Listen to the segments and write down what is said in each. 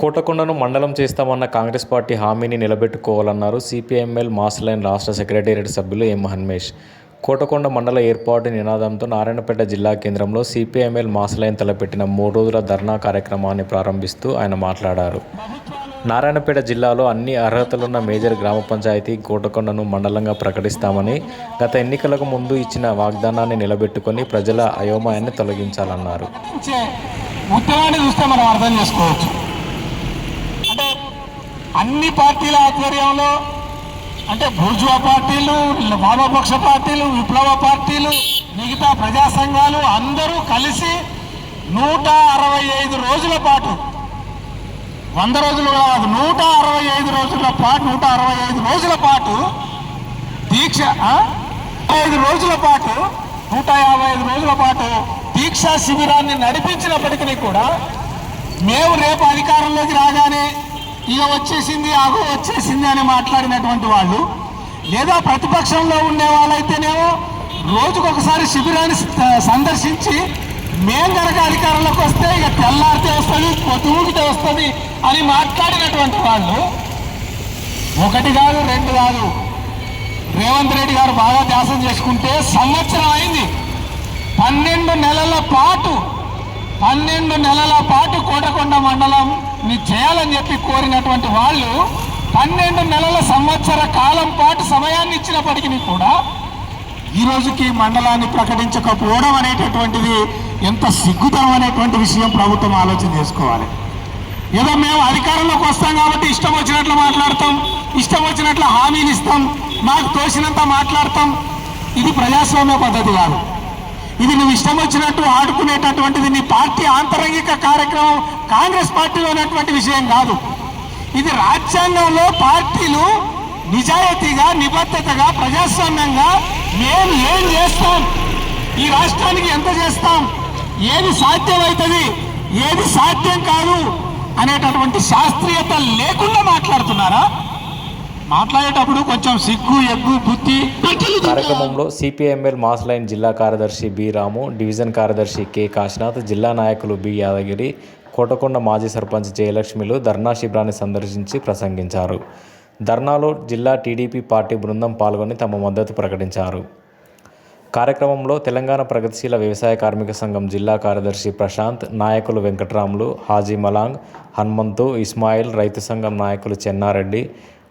కోటకొండను మండలం చేస్తామన్న కాంగ్రెస్ పార్టీ హామీని నిలబెట్టుకోవాలన్నారు సిపిఎంఎల్ మాస్ లైన్ రాష్ట్ర సెక్రటేరియట్ సభ్యులు ఎం హన్మేష్. కోటకొండ మండల ఏర్పాటు నినాదంతో నారాయణపేట జిల్లా కేంద్రంలో సిపిఎంఎల్ మాస్ లైన్ తలపెట్టిన మూడు రోజుల ధర్నా కార్యక్రమాన్ని ప్రారంభిస్తూ ఆయన మాట్లాడారు. నారాయణపేట జిల్లాలో అన్ని అర్హతలున్న మేజర్ గ్రామ పంచాయతీ కోటకొండను మండలంగా ప్రకటిస్తామని గత ఎన్నికలకు ముందు ఇచ్చిన వాగ్దానాన్ని నిలబెట్టుకొని ప్రజల అయోమయాన్ని తొలగించాలన్నారు. ఉద్యమాన్ని చూస్తే మనం అర్థం చేసుకోవచ్చు. అన్ని పార్టీల ఆధ్వర్యంలో అంటే బూర్జువా పార్టీలు వామపక్ష పార్టీలు విప్లవ పార్టీలు మిగతా ప్రజా సంఘాలు అందరూ కలిసి నూట అరవై ఐదు రోజుల పాటు వంద రోజులు కాదు నూట అరవై ఐదు రోజుల పాటు నూట అరవై ఐదు రోజుల పాటు దీక్ష ఐదు రోజుల పాటు నూట యాభై ఐదు రోజుల పాటు దీక్షా శిబిరాన్ని నడిపించినప్పటికీ కూడా మేము రేపు అధికారంలోకి రాగానే ఇక వచ్చేసింది ఆగో వచ్చేసింది అని మాట్లాడినటువంటి వాళ్ళు. లేదా ప్రతిపక్షంలో ఉండే వాళ్ళైతేనేమో రోజుకొకసారి శిబిరాన్ని సందర్శించి మేం కనుక అధికారంలోకి వస్తే ఇక తెల్లారితే వస్తుంది పొద్దుగుడితే వస్తుంది అని మాట్లాడినటువంటి వాళ్ళు. ఒకటి కాదు రెండు కాదు. రేవంత్ రెడ్డి గారు బాగా ధ్యాసం చేసుకుంటే సంవత్సరం అయింది. పన్నెండు నెలల పాటు పన్నెండు నెలల పాటు కోటకొండ మండలం ని చేయాలని చెప్పి కోరినటువంటి వాళ్ళు పన్నెండు నెలల సంవత్సర కాలం పాటు సమయాన్ని ఇచ్చినప్పటికీ కూడా ఈ రోజుకి మండలాన్ని ప్రకటించకపోవడం అనేటటువంటిది ఎంత సిగ్గుతరం అనేటువంటి విషయం ప్రభుత్వం ఆలోచన చేసుకోవాలి. ఏదో మేము అధికారంలోకి వస్తాం కాబట్టి ఇష్టం వచ్చినట్లు మాట్లాడతాం ఇష్టం వచ్చినట్లు హామీలు ఇస్తాం మాకు తోసినంత మాట్లాడతాం. ఇది ప్రజాస్వామ్య పద్ధతి కాదు. ఇది నువ్వు ఇష్టం వచ్చినట్టు ఆడుకునేటటువంటిది నీ ఆంతరంగిక కార్యక్రమం కాంగ్రెస్ పార్టీలో ఉన్నటువంటి విషయం కాదు. ఇది రాజ్యాంగంలో పార్టీలు నిజాయితీగా నిబద్ధతగా ప్రజాస్వామ్యంగా మేము ఏం చేస్తాం? ఈ రాష్ట్రానికి ఎంత చేస్తాం? ఏది సాధ్యమవుతుంది ఏది సాధ్యం కాదు? అనేటటువంటి శాస్త్రీయత లేకుండా మాట్లాడుతున్నారా? మాట్లాడేటప్పుడు కొంచెం సిగ్గు ఎగ్గు బుద్ధి. కార్యక్రమంలో సిపిఐఎంఎల్ మాస్ లైన్ జిల్లా కార్యదర్శి బి రాము డివిజన్ కార్యదర్శి కె కాశీనాథ్ జిల్లా నాయకులు బి యాదగిరి కోటకొండ మాజీ సర్పంచ్ జయలక్ష్మిలు ధర్నా శిబిరాన్ని సందర్శించి ప్రసంగించారు. ధర్నాలో జిల్లా టీడీపీ పార్టీ బృందం పాల్గొని తమ మద్దతు ప్రకటించారు. కార్యక్రమంలో తెలంగాణ ప్రగతిశీల వ్యవసాయ కార్మిక సంఘం జిల్లా కార్యదర్శి ప్రశాంత్ నాయకులు వెంకట్రాములు హాజీ మలాంగ్ హనుమంతు ఇస్మాయిల్ రైతు సంఘం నాయకులు చెన్నారెడ్డి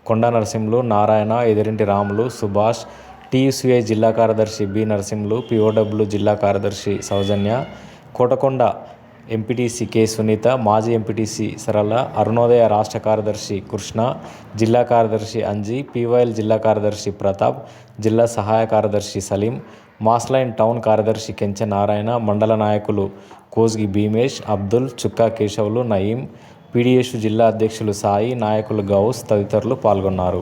కొండ నరసింహులు నారాయణ ఎదిరింటి రాములు సుభాష్ టీయూసీఐ జిల్లా కార్యదర్శి బి నరసింహులు పిఓడబ్ల్యూ జిల్లా కార్యదర్శి సౌజన్య కోటకొండ ఎంపీటీసీ కె సునీత మాజీ ఎంపీటీసీ సరళ అరుణోదయ రాష్ట్ర కార్యదర్శి కృష్ణ జిల్లా కార్యదర్శి అంజీ పీవైఎల్ జిల్లా కార్యదర్శి ప్రతాప్ జిల్లా సహాయ కార్యదర్శి సలీం మాస్లైన్ టౌన్ కార్యదర్శి కెంచ నారాయణ మండల నాయకులు కోజ్గి భీమేష్ అబ్దుల్ చుక్కా కేశవులు నయీం పీడిఎస్ జిల్లా అధ్యక్షులు సాయి నాయకులు గౌస్ తదితరులు పాల్గొన్నారు.